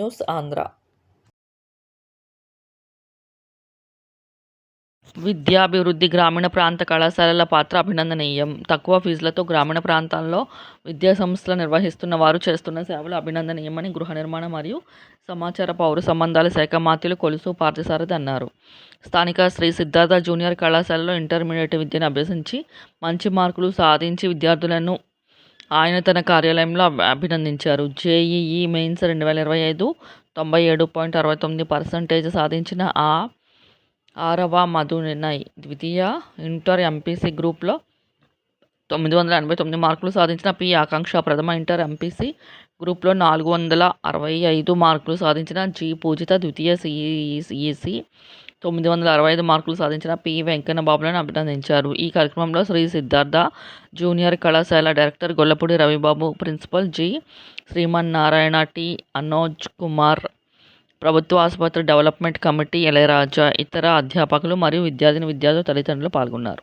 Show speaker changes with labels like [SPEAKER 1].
[SPEAKER 1] News Andhra విద్యాభివృద్ధి గ్రామీణ ప్రాంత కళాశాలల పాత్ర అభినందనీయం. తక్కువ ఫీజులతో గ్రామీణ ప్రాంతాల్లో విద్యాసంస్థలు నిర్వహిస్తున్న వారు చేస్తున్న సేవలు అభినందనీయమని గృహ నిర్మాణ మరియు సమాచార పౌర సంబంధాల శాఖ మంత్రులు కొలుసు పార్థసారథి అన్నారు. స్థానిక శ్రీ సిద్ధార్థ జూనియర్ కళాశాలలో ఇంటర్మీడియట్ విద్యను అభ్యసించి మంచి మార్కులు సాధించి విద్యార్థులను ఆయన తన కార్యాలయంలో అభినందించారు. జేఈఈ మెయిన్స్ రెండు వేల ఇరవై ఐదు తొంభై ఏడు పాయింట్ అరవై తొమ్మిది పర్సెంటేజ్ సాధించిన ఆ ఆరవ మధునినయ్ ద్వితీయ ఇంటర్ ఎంపీసీ గ్రూప్లో తొమ్మిది వందల ఎనభై తొమ్మిది మార్కులు సాధించిన పి ఆకాంక్ష ప్రథమ ఇంటర్ ఎంపీసీ గ్రూప్లో నాలుగు వందల అరవై ఐదు మార్కులు సాధించిన జి పూజిత ద్వితీయ సిఈసి తొమ్మిది వందల అరవై ఐదు మార్కులు సాధించిన పి. వెంకన్న బాబులను అభినందించారు. ఈ కార్యక్రమంలో శ్రీ సిద్ధార్థ జూనియర్ కళాశాల director Gollapudi Ravibabu principal G. Srimannarayana T. Anoj Kumar ప్రభుత్వ ఆసుపత్రి డెవలప్మెంట్ కమిటీ ఇళయరాజా ఇతర అధ్యాపకులు మరియు విద్యార్థిని విద్యార్థులు తల్లిదండ్రులు పాల్గొన్నారు.